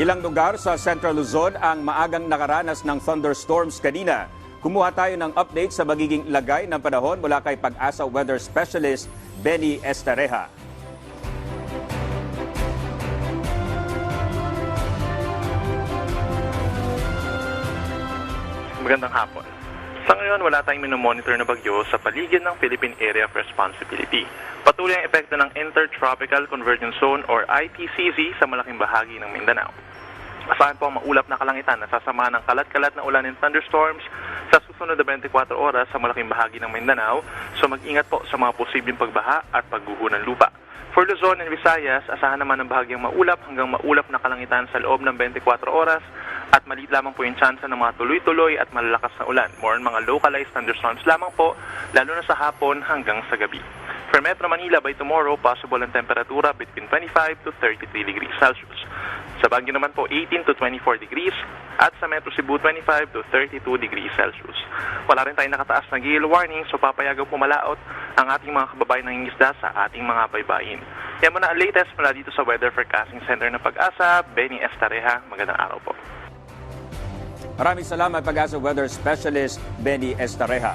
Ilang lugar sa Central Luzon ang maagang nakaranas ng thunderstorms kanina. Kumuha tayo ng update sa magiging lagay ng panahon mula kay Pag-asa Weather Specialist Benny Estareja. Magandang hapon. Sa ngayon, wala tayong minomonitor na bagyo sa paligid ng Philippine Area of Responsibility. Patuloy ang epekto ng Intertropical Convergence Zone or ITCZ sa malaking bahagi ng Mindanao. Asahan po ang maulap na kalangitan na sasama ng kalat-kalat na ulan and thunderstorms sa susunod na 24 oras sa malaking bahagi ng Mindanao. So mag-ingat po sa mga posibleng pagbaha at pagguho ng lupa. For Luzon and Visayas, asahan naman ng bahagyang maulap hanggang maulap na kalangitan sa loob ng 24 oras at maliit lamang po yung tsansa ng mga tuloy-tuloy at malalakas na ulan. More on mga localized thunderstorms lamang po, lalo na sa hapon hanggang sa gabi. For Metro Manila, by tomorrow, possible ang temperatura between 25 to 33 degrees Celsius. Sa Baguio naman po, 18 to 24 degrees at sa Metro Cebu, 25 to 32 degrees Celsius. Wala rin tayong nakataas na gale warning so papayagang pumalaot ang ating mga kababayan ng isda sa ating mga baybayin. Yan muna ang latest mula dito sa Weather Forecasting Center ng Pag-asa, Benny Estareja. Magandang araw po. Maraming salamat Pag-asa Weather Specialist Benny Estareja.